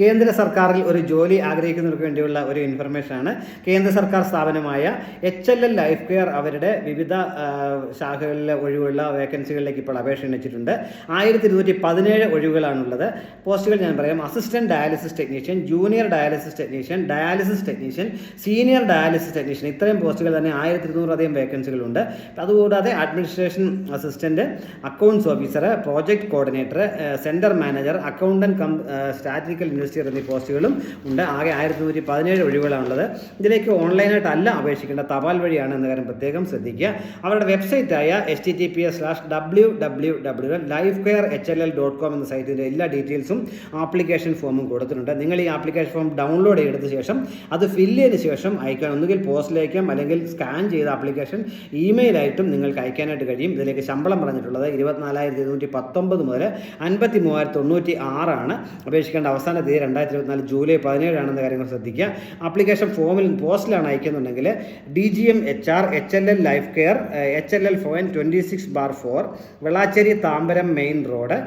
കേന്ദ്ര സർക്കാരിൽ ഒരു ജോലി ആഗ്രഹിക്കുന്നവർക്ക് വേണ്ടിയുള്ള ഒരു ഇൻഫർമേഷനാണ് കേന്ദ്ര സർക്കാർ സ്ഥാപനമായ H L L Life Care അവരുടെ വിവിധ ശാഖകളിലെ ഒഴിവുള്ള വേക്കൻസികളിലേക്ക് ഇപ്പോൾ അപേക്ഷ ക്ഷണിച്ചിട്ടുണ്ട്. ആയിരത്തി ഇരുന്നൂറ്റി പതിനേഴ് ഒഴിവുകളാണുള്ളത്. പോസ്റ്റുകൾ ഞാൻ പറയാം. Assistant dialysis technician junior dialysis technician dialysis technician senior dialysis technician ഇത്രയും പോസ്റ്റുകൾ തന്നെ ആയിരത്തി ഇരുന്നൂറധികം വേക്കൻസികളുണ്ട് അതുകൂടാതെ administration assistant accounts officer project coordinator centre manager accountant cum statical investigator എന്നീ പോസ്റ്റുകളും ഉണ്ട്. ആകെ ആയിരത്തി നൂറ്റി പതിനേഴ് ഒഴിവുകളാണുള്ളത് ഇതിലേക്ക് ഓൺലൈനായിട്ടല്ല അപേക്ഷിക്കേണ്ട. തപാൽ വഴിയാണ് എന്ന കാര്യം പ്രത്യേകം ശ്രദ്ധിക്കുക. അവരുടെ വെബ്സൈറ്റായ H T T P S slash W W W Life Care H L L dot com എന്ന സൈറ്റിന്റെ എല്ലാ ഡീറ്റെയിൽസും ആപ്ലിക്കേഷൻ ഫോമും കൊടുത്തിട്ടുണ്ട്. നിങ്ങൾ ഈ ആപ്ലിക്കേഷൻ ഫോം ഡൗൺലോഡ് ചെയ്തെടുത്ത ശേഷം അത് ഫില്ല് ചെയ്ത ശേഷം അയക്കാൻ ഒന്നുകിൽ പോസ്റ്റിലേക്കും അല്ലെങ്കിൽ സ്കാൻ ചെയ്ത ആപ്ലിക്കേഷൻ ഇമെയിലായിട്ടും നിങ്ങൾക്ക് അയക്കാനായിട്ട് കഴിയും. ഇതിലേക്ക് ശമ്പളം പറഞ്ഞിട്ടുള്ളത് ഇരുപത്തിനാലായിരത്തി ഇരുന്നൂറ്റി പത്തൊമ്പത് മുതൽ അൻപത്തി മൂവായിരത്തി തൊണ്ണൂറ്റി ആറാണ് അപേക്ഷിക്കേണ്ട അവസാന തീയതി രണ്ടായിരത്തി ഇരുപത്തിനാല് ജൂലൈ പതിനേഴാണെന്ന കാര്യങ്ങൾ ശ്രദ്ധിക്കുക. ആപ്ലിക്കേഷൻ ഫോമിൽ പോസ്റ്റിലാണ് അയക്കുന്നുണ്ടെങ്കിൽ D G M H R H L L Life Care H L L phone twenty six bar four Velachery Tambaram main road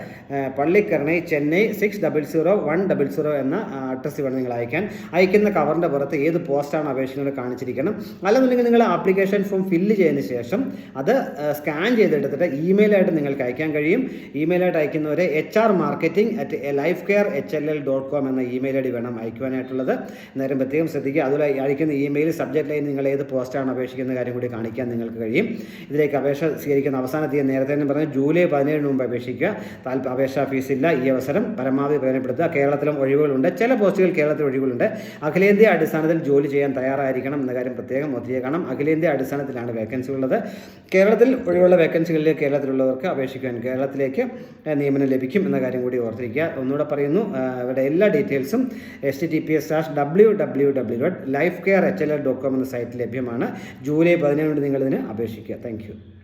Pallikaranai Chennai six double zero one double zero എന്ന address വേണം നിങ്ങൾ അയക്കാൻ അയക്കുന്ന കവറിന്റെ പുറത്ത് ഏത് പോസ്റ്റാണ് അപേക്ഷിക്കുന്നത് കാണിച്ചിരിക്കണം. അല്ലെന്നുണ്ടെങ്കിൽ നിങ്ങൾ ആപ്ലിക്കേഷൻ ഫോം ഫില്ല് ചെയ്തതിന് ശേഷം അത് സ്കാൻ ചെയ്തെടുത്തിട്ട് ഇമെയിലായിട്ട് നിങ്ങൾക്ക് അയക്കാൻ കഴിയും. ഇമെയിലായിട്ട് അയക്കുന്നവരെ H R marketing at Life Care H L L dot com എന്ന ഇമെയിൽ ഐ ഡി വേണം അയക്കുവാനായിട്ടുള്ളത്. നേരം പ്രത്യേകം ശ്രദ്ധിക്കുക. അതുപോലെ അയക്കുന്ന ഇമെയിൽ സബ്ജക്റ്റ് ലൈൻ നിങ്ങൾ ഏത് പോസ്റ്റാണ് അപേക്ഷിക്കുന്ന കാര്യം കൂടി കാണിക്കാൻ നിങ്ങൾക്ക് കഴിയും. ഇതിലേക്ക് അപേക്ഷ സ്വീകരിക്കുന്ന അവസാന തീയതി നേരത്തെ തന്നെ പറഞ്ഞ ജൂലൈ പതിനേഴിന് മുമ്പ് അപേക്ഷിക്കുക. താല്പ അപേക്ഷാ ഫീസില്ല ഈ അവസരം പരമാവധി പ്രയോജനപ്പെടുത്തുക. കേരളത്തിലും ഒഴിവുകളുണ്ട്. ചില പോസ്റ്റുകൾ കേരളത്തിൽ ഒഴിവുകളുണ്ട്. അഖിലേന്ത്യാ അടിസ്ഥാനത്തിൽ ജോലി ചെയ്യാൻ തയ്യാറായിരിക്കണം എന്ന കാര്യം പ്രത്യേകം ഒത്തിരി കാണാം അഖിലേന്ത്യാ അടിസ്ഥാനത്തിലാണ് വേക്കൻസി ഉള്ളത്. കേരളത്തിൽ ഒഴിവുള്ള വേക്കൻസികളിൽ കേരളത്തിലുള്ളവർക്ക് അപേക്ഷിക്കാൻ കേരളത്തിലേക്ക് നിയമനം ലഭിക്കും എന്ന കാര്യം കൂടി ഓർത്തിരിക്കുക. ഒന്നുകൂടെ പറയുന്നു. ഇവിടെ എല്ലാ ഡീറ്റെയിൽസും H T T P S slash W W W dot Life Care H L L dot com എന്ന സൈറ്റിൽ ലഭ്യമാണ്. ജൂലൈ പതിനേഴ് നിങ്ങൾ ഇതിന് അപേക്ഷിക്കുക. Thank you